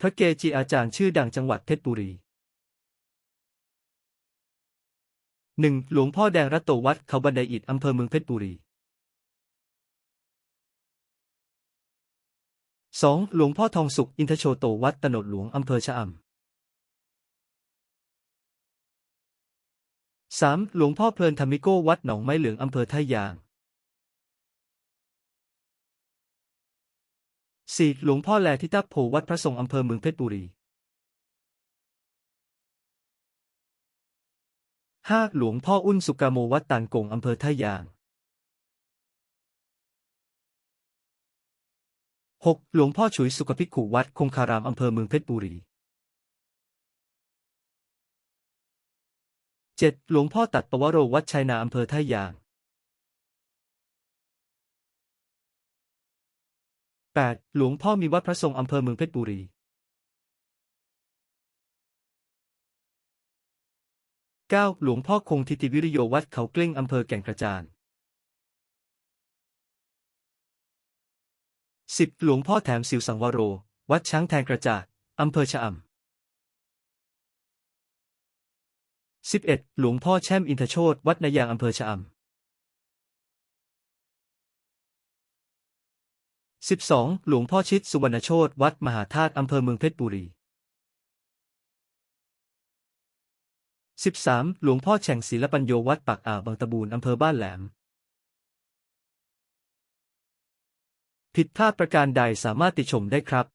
พระเกจิอาจารย์ชื่อดังจังหวัดเพชรบุรีหนึ่งหลวงพ่อแดงรัตโตวัดเขาบันไดอิฐอำเภอเมืองเพชรบุรีสองหลวงพ่อทองสุขอินทโชโตวัดตนดหลวงอำเภอชะอำสามหลวงพ่อเพลินธรรมิโกวัดหนองไม้เหลืองอำเภอท่ายาง สี่หลวงพ่อแลทิตาโพวัดพระทรงอำเภอเมืองเพชรบุรีห้าหลวงพ่ออุ้นสุกาโมวัดตานกงอำเภอท่ายางหกหลวงพ่อฉุยสุขภิกขุวัดคงคารามอำเภอเมืองเพชรบุรีเจ็ดหลวงพ่อตัดปวโรวัดชัยนาอำเภอท่ายาง แปดหลวงพ่อมีวัดพระทรงอำเภอเมืองเพชรบุรีเก้าหลวงพ่อคงทิติวิริโยวัดเขาเกลิ้งอำเภอแก่งกระจานสิบหลวงพ่อแถมสิวสังวโร วัดช้างแทงกระจาดอำเภอชะอำสิบเอ็ดหลวงพ่อแช่มอินทโชตวัดนายางอำเภอชะอำ สิบสองหลวงพ่อชิดสุวรรณโชตวัดมหาธาตุอำเภอเมืองเพชรบุรีสิบสามหลวงพ่อแฉ่งศิลปัญโยวัดปากอ่าวบางตะบูนอำเภอบ้านแหลม ผิดพลาดประการใดสามารถติชมได้ครับ